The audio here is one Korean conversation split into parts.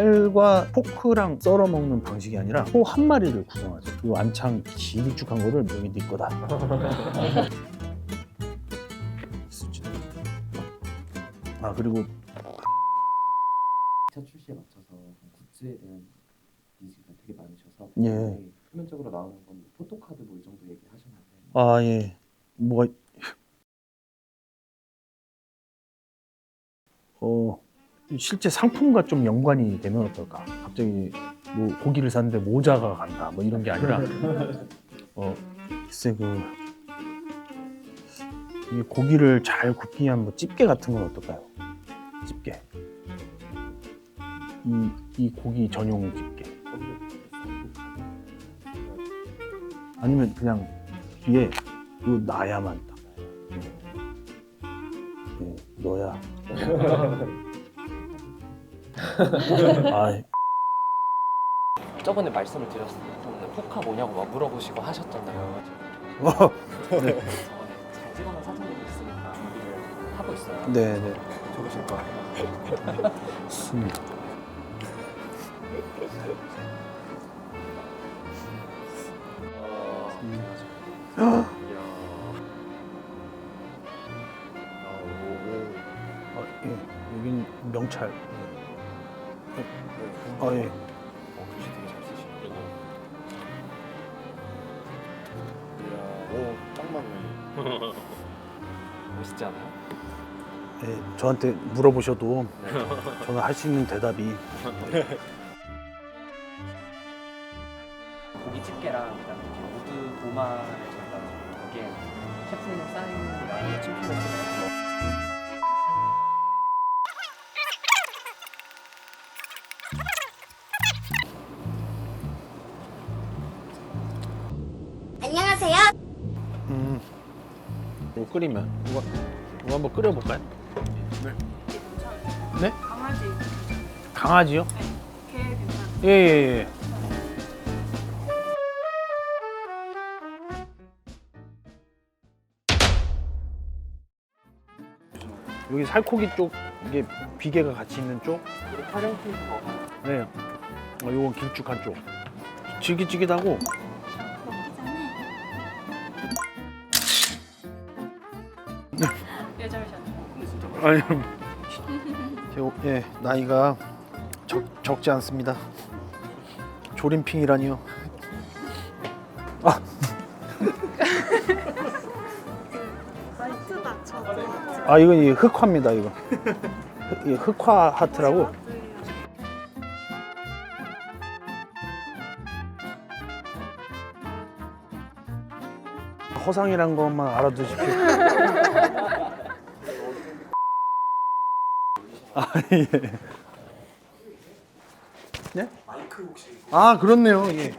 칼과 포크랑 썰어 먹는 방식이 아니라 소 한 마리를 구성하죠. 이 안창 길쭉한 거를 여기 네 거다. 아 그리고 차 출시에 맞춰서 굿즈에 대한 니즈가 되게 많으셔서 예. 네, 표면적으로 나오는 건 포토카드 뭐 이 정도 얘기하셨는데 아 예. 뭐가 어 실제 상품과 좀 연관이 되면 어떨까? 갑자기 뭐 고기를 샀는데 모자가 간다 뭐 이런 게 아니라. 어 글쎄 그이 고기를 잘 굽기 위한 뭐 집게 같은 건 어떨까요? 집게. 이, 이 고기 전용 집게. 아니면 그냥 뒤에 이거 놔야만 딱. 네, 넣어야 아 저번에 말씀을 드렸을 때 포카 뭐냐고 막 물어보시고 하셨잖아요. 어, 잘 찍어놓은 사진들이 있으니까 준비를 하고 있어요. 네네 좋으실 거예요. 음. 어, 예, 여긴 명찰. 예. 아 예. 어, 글씨 되게 잘 쓰시고. 오, 딱 맞네. 멋있지 않아요? 예, 저한테 물어보셔도 저는 할 수 있는 대답이 고기 집게랑 그다음에 이렇게 우드 도마를 저희가 거기에 셰프님 사인이랑 친필을 쓰는 안 음. 이거 끓이면 이거 이거 한번 끓여볼까요? 네? 강아지 강아지요? 개 괜찮아요. 예예 예. 여기 살코기 쪽 이게 비계가 같이 있는 쪽. 활용필 거 네. 어, 요건 길쭉한 쪽. 질깃질깃하고 예절샷. 아니 제, 예 나이가 적, 적지 않습니다. 조림핑이라니요. 말투가 저. 아 이건 이 흑화입니다 이거. 흑- 이 흑화 하트라고. 허상이란 것만 알아두십시오. 아 예. 네? 마이크 혹시? 아 그렇네요. 예.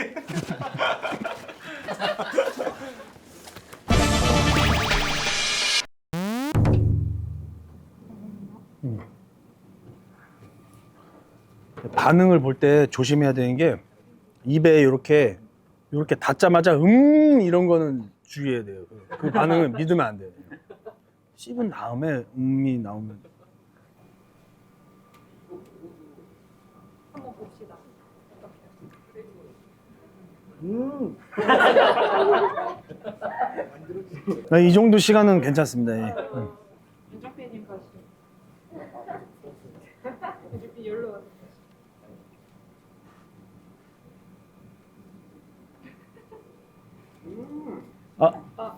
반응을 볼 때 조심해야 되는 게 입에 이렇게 이렇게 닿자마자 음 이런 거는 주의해야 돼요. 그 반응은 믿으면 안 돼요. 씹은 다음에 음이 나오면 한번 봅시다. 아, 이 정도 시간은 괜찮습니다. 예. 음. 윤정P님 가시죠. 이렇게 열로 가세요. 아, 아,